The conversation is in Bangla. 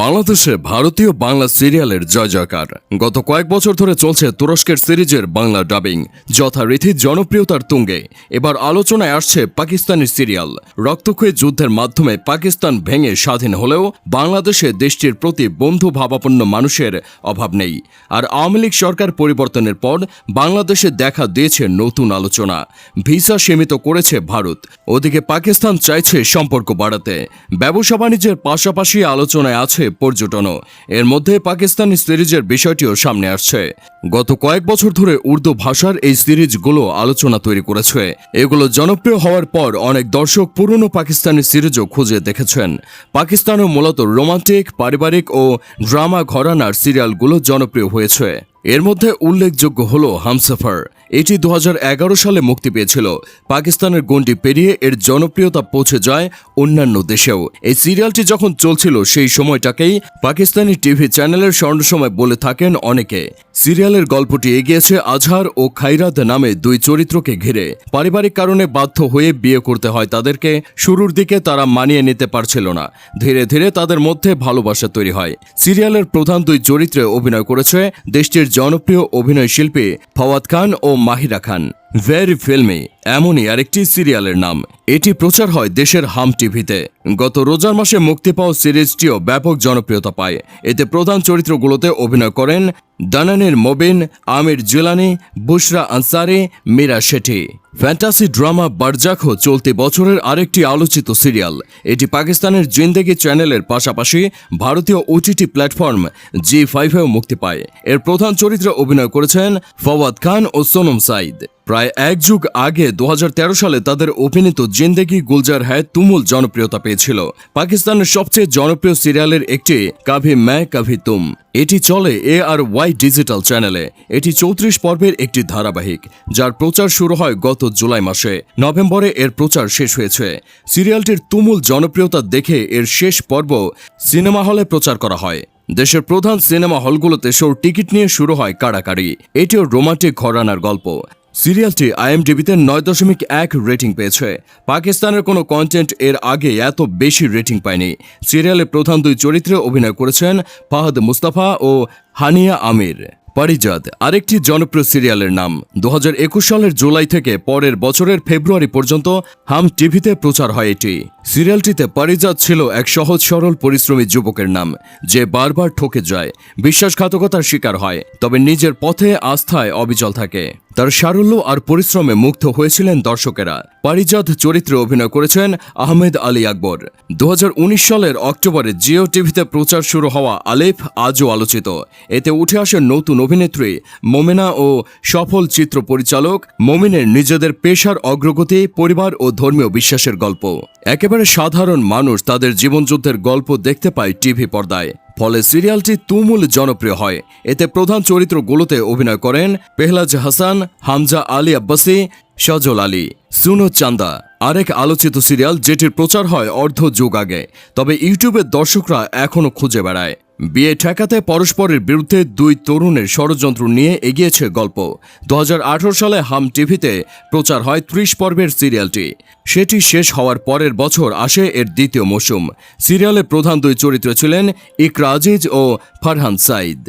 বাংলাদেশে ভারতীয় বাংলা সিরিয়ালের জয় জয়কার গত কয়েক বছর ধরে চলছে তুরস্কের সিরিজের বাংলা ডাবিং। যথারীতি জনপ্রিয়তার তুঙ্গে। এবার আলোচনায় আসছে পাকিস্তানি সিরিয়াল। রক্তক্ষয়ী যুদ্ধের মাধ্যমে পাকিস্তান ভেঙে স্বাধীন হলেও বাংলাদেশে দেশটির প্রতি বন্ধু ভাবাপন্ন মানুষের অভাব নেই। আর আওয়ামী লীগ সরকার পরিবর্তনের পর বাংলাদেশে দেখা দিয়েছে নতুন আলোচনা। ভিসা সীমিত করেছে ভারত। ওদিকে পাকিস্তান চাইছে সম্পর্ক বাড়াতে। ব্যবসা বাণিজ্যের পাশাপাশি আলোচনায় আছে পর্যটনও। এর মধ্যে পাকিস্তানি সিরিজের বিষয়টিও সামনে আসছে। গত কয়েক বছর ধরে উর্দু ভাষার এই সিরিজগুলো আলোচনা তৈরি করেছে। এগুলো জনপ্রিয় হওয়ার পর অনেক দর্শক পুরনো পাকিস্তানি সিরিজও খুঁজে দেখেছেন। পাকিস্তানও মূলত রোমান্টিক, পারিবারিক ও ড্রামা ঘরানার সিরিয়ালগুলো জনপ্রিয় হয়েছে। এর মধ্যে উল্লেখযোগ্য হল হামসফার। এটি দু হাজার এগারো সালে মুক্তি পেয়েছিল। পাকিস্তানের গণ্ডি পেরিয়ে এর জনপ্রিয়তা পৌঁছে যায় অন্যান্য দেশেও। এই সিরিয়ালটি যখন চলছিল, সেই সময়টাকেই পাকিস্তানি টিভি চ্যানেলের স্বর্ণসময় বলে থাকেন অনেকে। সিরিয়ালের গল্পটি এগিয়েছে আজহার ও খাইরাত নামে দুই চরিত্রকে ঘিরে। পারিবারিক কারণে বাধ্য হয়ে বিয়ে করতে হয় তাদেরকে। শুরুর দিকে তারা মানিয়ে নিতে পারছিল না। ধীরে ধীরে তাদের মধ্যে ভালোবাসা তৈরি হয়। সিরিয়ালের প্রধান দুই চরিত্রে অভিনয় করেছে দেশটির জনপ্রিয় অভিনয় শিল্পী ফওয়াদ খান ও মাহিরা খান। ভেরি ফিল্মি এমনই আরেকটি সিরিয়ালের নাম। এটি প্রচার হয় দেশের হাম টিভিতে। গত রোজার মাসে মুক্তি পাওয়া সিরিজটিও ব্যাপক জনপ্রিয়তা পায়। এতে প্রধান চরিত্রগুলোতে অভিনয় করেন দানানের মোবিন, আমির জিলানি, বুশরা আনসারি, মীরা শেঠি। ফ্যান্টাসি ড্রামা বারজাখো চলতি বছরের আরেকটি আলোচিত সিরিয়াল। এটি পাকিস্তানের জিন্দেগি চ্যানেলের পাশাপাশি ভারতীয় ওটিটি প্ল্যাটফর্ম জি ফাইভেও মুক্তি পায়। এর প্রধান চরিত্রে অভিনয় করেছেন ফওয়াদ খান ও সোনম সাইদ প্রায় এক যুগ আগে দু হাজার তেরো সালে তাদের অভিনীত জিন্দেগি গুলজার হ্যায় তুমুল জনপ্রিয়তা পেয়েছিল। পাকিস্তানের সবচেয়ে জনপ্রিয় সিরিয়ালের একটি, কাভি ম্যায় কাভি তুম। এটি চলে এ আর ওয়াই ডিজিটাল চ্যানেলে। এটি চৌত্রিশ পর্বের একটি ধারাবাহিক, যার প্রচার শুরু হয় গত জুলাই মাসে। নভেম্বরে এর প্রচার শেষ হয়েছে। সিরিয়ালটির তুমুল জনপ্রিয়তা দেখে এর শেষ পর্ব সিনেমা হলে প্রচার করা হয়। দেশের প্রধান সিনেমা হলগুলোতে শোর টিকিট নিয়ে শুরু হয় কাড়াকাড়ি। এটিও রোমান্টিক ঘরানার গল্প। সিরিয়ালটি আইএমডিবিতে নয় দশমিক এক রেটিং পেয়েছে। পাকিস্তানের কোনো কন্টেন্ট এর আগে এত বেশি রেটিং পায়নি। সিরিয়ালে প্রধান দুই চরিত্রে অভিনয় করেছেন ফাহাদ মুস্তাফা ও হানিয়া আমির। পারিজাত, আরেকটি জনপ্রিয় সিরিয়ালের নাম। দু হাজার একুশ সালের জুলাই থেকে পরের বছরের ফেব্রুয়ারি পর্যন্ত হাম টিভিতে প্রচার হয় এটি। সিরিয়ালটিতে পারিজাত ছিল এক সহজ সরল পরিশ্রমী যুবকের নাম, যে বারবার ঠকে যায়, বিশ্বাসঘাতকতার শিকার হয়, তবে নিজের পথে আস্থায় অবিচল থাকে। তার সারল্য আর পরিশ্রমে মুগ্ধ হয়েছিলেন দর্শকেরা। পারিজাত চরিত্রে অভিনয় করেছেন আহমেদ আলী আকবর। দু হাজার উনিশ সালের অক্টোবরে জিও টিভিতে প্রচার শুরু হওয়া আলেফ আজও আলোচিত। এতে উঠে আসে নতুন অভিনেত্রী মোমেনা ও সফল চিত্র পরিচালক মোমিনের নিজেদের পেশার অগ্রগতি, পরিবার ও ধর্মীয় বিশ্বাসের গল্প। একেবারে সাধারণ মানুষ তাদের জীবনযুদ্ধের গল্প দেখতে পায় টিভি পর্দায়। ফলে সিরিয়ালটি তুমুল জনপ্রিয় হয়। এতে প্রধান চরিত্রগুলোতে অভিনয় করেন পেহলাজ হাসান, হামজা আলী আব্বাসি, সজল আলী সুনো চান্দা। আরেক আলোচিত সিরিয়াল যেটির প্রচার হয় অর্ধ যুগ আগে, তবে ইউটিউবের দর্শকরা এখনও খুঁজে বেড়ায়। বিয়ে ঠেকাতে পরস্পরের বিরুদ্ধে দুই তরুণের ষড়যন্ত্র নিয়ে এগিয়েছে গল্প। দু হাজার আঠেরো সালে হাম টিভিতে প্রচার হয় ত্রিশ পর্বের সিরিয়ালটি। সেটি শেষ হওয়ার পরের বছর আসে এর দ্বিতীয় মৌসুম। সিরিয়ালে প্রধান দুই চরিত্র ছিলেন ইকরা আজিজ ও ফারহান সাইদ